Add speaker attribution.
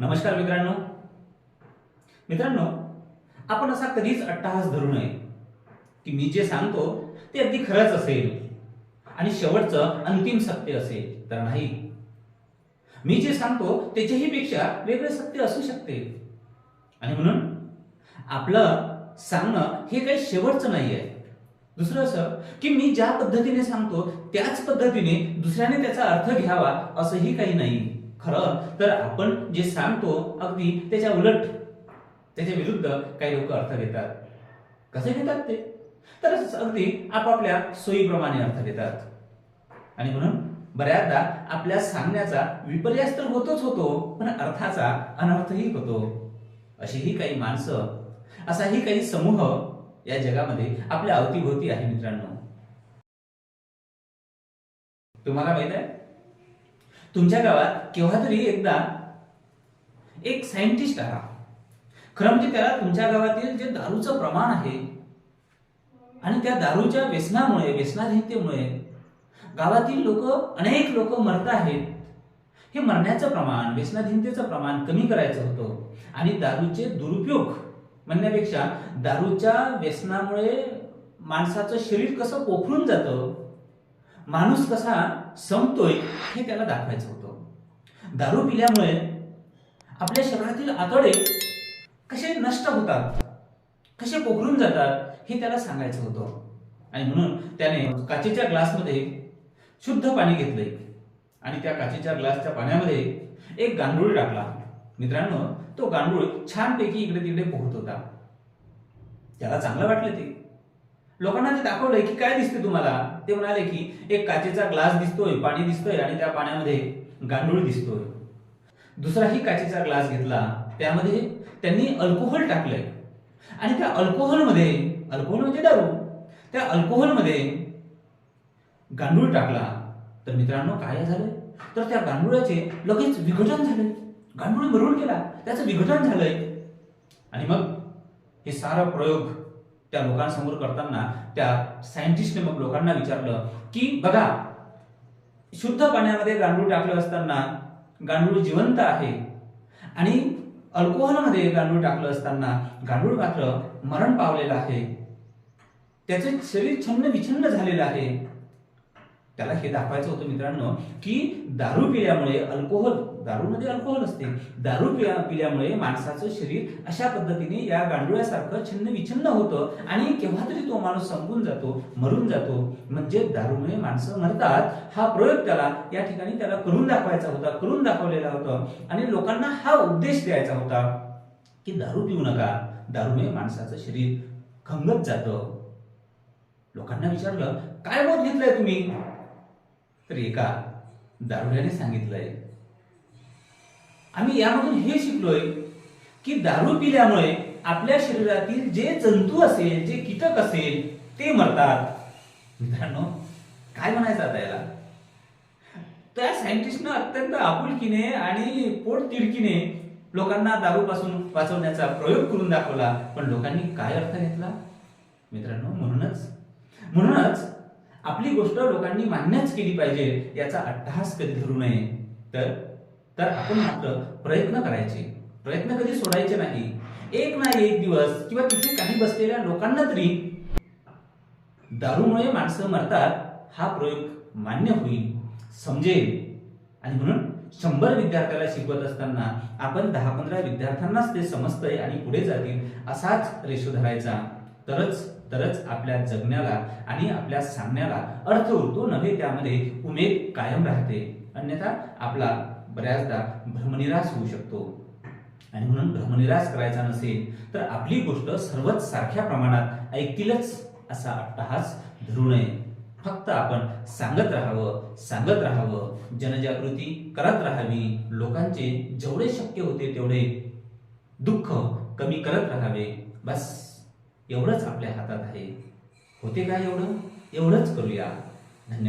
Speaker 1: नमस्कार मित्रांनो. मित्रांनो आपण असा कधीच अट्टहास धरू नये की मी जे सांगतो ते अगदी खरंच असेल आणि शेवटचं अंतिम सत्य असेल तर नाही. मी जे सांगतो त्याच्याही पेक्षा वेगळे सत्य असू शकते. आणि म्हणून आपलं सांगणं हे काही शेवटचं नाही आहे. दुसरं असं की मी ज्या पद्धतीने सांगतो त्याच पद्धतीने दुसऱ्याने त्याचा अर्थ घ्यावा असंही काही नाही. खरं? तर आपण जे सांगतो अगदी त्याच्या उलट त्याच्या विरुद्ध काही लोक अर्थ घेतात. कसे घेतात ते? तर अगदी आपापल्या सोयीप्रमाणे अर्थ घेतात. आणि म्हणून बऱ्याचदा आपल्या सांगण्याचा विपर्यास तर होतोच होतो पण अर्थाचा अनर्थही होतो. अशीही काही माणसं असाही काही समूह या जगामध्ये आपल्या अवतीभोवती आहे मित्रांनो. तुम्हाला माहीत आहे? तुमच्या गावात केव्हा तरी एकदा एक सायंटिस्ट आला. खरं म्हणजे त्याला तुमच्या गावातील जे दारूचं प्रमाण आहे आणि त्या दारूच्या व्यसनामुळे व्यसनाधीनतेमुळे गावातील लोक अनेक लोक मरत आहेत. हे मरण्याचं प्रमाण व्यसनाधीनतेचं प्रमाण कमी करायचं होतं. आणि दारूचे दुरुपयोग म्हणण्यापेक्षा दारूच्या व्यसनामुळे माणसाचं शरीर कसं पोखरून जातं माणूस कसा संपतोय हे त्याला दाखवायचं होतं. दारू पिल्यामुळे आपल्या शरीरातील आतडे कसे नष्ट होतात कसे पोखरून जातात हे त्याला सांगायचं होतं. आणि म्हणून त्याने काचेच्या ग्लासमध्ये शुद्ध पाणी घेतले आणि त्या काचेच्या ग्लासच्या पाण्यामध्ये एक गांडूळ टाकला. मित्रांनो तो गांडूळ छानपैकी इकडे तिकडे पोहत होता. त्याला चांगलं वाटलं ते. लोकांना ते दाखवलंय की काय दिसते तुम्हाला ते म्हणाले की एक काचेचा ग्लास दिसतोय पाणी दिसतोय आणि त्या पाण्यामध्ये गांडूळ दिसतोय. दुसराही काचेचा ग्लास घेतला त्यामध्ये त्यांनी अल्कोहोल टाकलंय. आणि त्या अल्कोहोलमध्ये अल्कोहोल म्हणजे दारू त्या अल्कोहोलमध्ये गांडूळ टाकला. तर मित्रांनो काय झालं तर त्या गांडुळाचे लगेच विघटन झाले. गांडूळ मरून गेला. त्याचं विघटन झालंय. आणि मग हे सारा प्रयोग त्या लोकांसमोर करताना त्या सायंटिस्टने मग लोकांना विचारलं की बघा शुद्ध पाण्यामध्ये गांडूळ टाकलं असताना गांडूळ जिवंत आहे आणि अल्कोहोलमध्ये गांडूळ टाकलं असताना गांडूळ मात्र मरण पावलेलं आहे. त्याचे शरीर छन्न विछन्न झालेलं आहे. त्याला हे दाखवायचं होतं मित्रांनो की दारू पिल्यामुळे अल्कोहोल दारूमध्ये अल्कोहोल असते. दारू पिल्या पिल्यामुळे माणसाचं शरीर अशा पद्धतीने या गांडुळ्यासारखं छिन्न विछिन्न होतं आणि केव्हा तरी तो माणूस संपून जातो मरून जातो. म्हणजे दारूमुळे माणसं मरतात. हा प्रयोग त्याला या ठिकाणी त्याला करून दाखवायचा होता करून दाखवलेला होता. आणि लोकांना हा उपदेश द्यायचा होता की दारू पिऊ नका. दारूमुळे माणसाचं शरीर खंगत जातं. लोकांना विचारलं काय बोध घेतलंय तुम्ही? तर एका दारुड्याने सांगितलंय आम्ही यामधून हे शिकलोय की दारू पिल्यामुळे आपल्या शरीरातील जे जंतू असेल जे कीटक असेल ते मरतात. मित्रांनो काय म्हणायचं आता याला? त्या सायंटिस्टनं अत्यंत आपुलकीने आणि पोट तिडकीने लोकांना दारूपासून वाचवण्याचा प्रयोग करून दाखवला. पण लोकांनी काय अर्थ घेतला? मित्रांनो म्हणूनच म्हणूनच आपली गोष्ट लोकांनी मान्यच केली पाहिजे याचा अट्टहास कधी धरू नये. तर तर आपण मात्र प्रयत्न करायचे. प्रयत्न कधी सोडायचे नाही. एक ना एक दिवस किंवा तिथे काही बसलेल्या लोकांना तरी दारूमुळे माणसं मरतात हा प्रयोग मान्य होईल समजेल. आणि म्हणून शंभर विद्यार्थ्याला शिकवत असताना आपण दहा पंधरा विद्यार्थ्यांनाच ते समजतंय आणि पुढे जातील असाच रेशो धरायचा. तरच तरच आपल्या जगण्याला आणि आपल्या सांगण्याला अर्थ उरतो नव्हे त्यामध्ये उमेद कायम राहते. अन्यथा आपला बऱ्याचदा भ्रमनिराश होऊ शकतो. आणि म्हणून भ्रमनिराश करायचा नसेल तर आपली गोष्ट सर्वच सारख्या प्रमाणात ऐकतीलच असा अट्टहास धरू नये. फक्त आपण सांगत राहावं सांगत राहावं. जनजागृती करत राहावी. लोकांचे जेवढे शक्य होते तेवढे दुःख कमी करत राहावे. बस. एवढंच आपल्या हातात आहे. होते का एवढं? एवढंच करूया. धन्यवाद.